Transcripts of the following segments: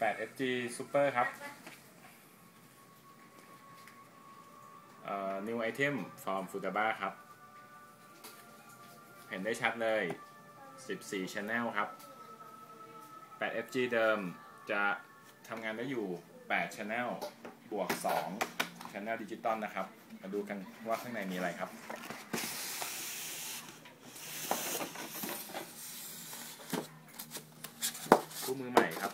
8FG Super ครับเอ่อ new item from Futaba ครับ เห็นได้ชัดเลย 14 Channel ครับ 8FG เดิมจะทำงานได้อยู่ 8 Channel บวก 2 Channel ดิจิตอลนะครับ มาดูกันว่าข้างในมีอะไรครับคู่มือใหม่ครับ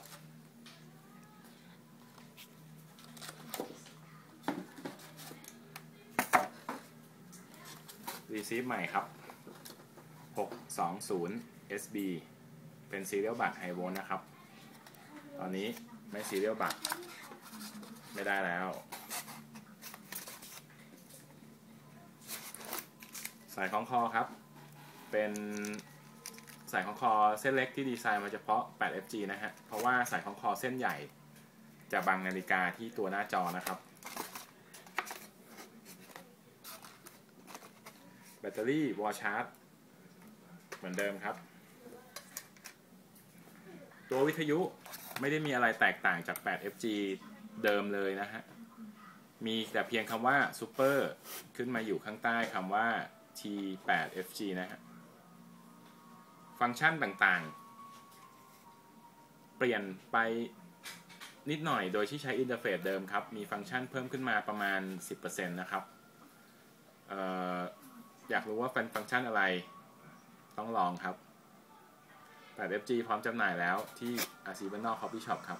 รีซีฟใหม่ครับ 620 SB เป็นซีเรียลบัตไฮโวลนะครับ ตอนนี้ไม่ซีเรียลบัตไม่ได้แล้ว สายคล้องคอครับ เป็นสายคล้องคอเส้นเล็กที่ดีไซน์มาเฉพาะ 8FG นะฮะ เพราะว่าสายคล้องคอเส้นใหญ่จะบังนาฬิกาที่ตัวหน้าจอนะครับ แบ ตเตอรี่วอลชาร์จเหมือนเดิมครับ ตัววิทยุไม่ได้มีอะไรแตกต่างจาก 8FG เดิมเลยนะฮะ มีแต่เพียงคำว่า Super ขึ้นมาอยู่ข้างใต้คำว่า T8FG นะฮะ ฟังก์ชันต่างๆ เปลี่ยนไปนิดหน่อยโดยที่ใช้อินเทอร์เฟซเดิมครับ มีฟังก์ชันเพิ่มขึ้นมาประมาณ 10%นะครับ อยากรู้ว่าเป็นฟังก์ชันอะไร ต้องลองครับ 8FG พร้อมจำหน่ายแล้วที่ RC b a n n o Coffee Shop ครับ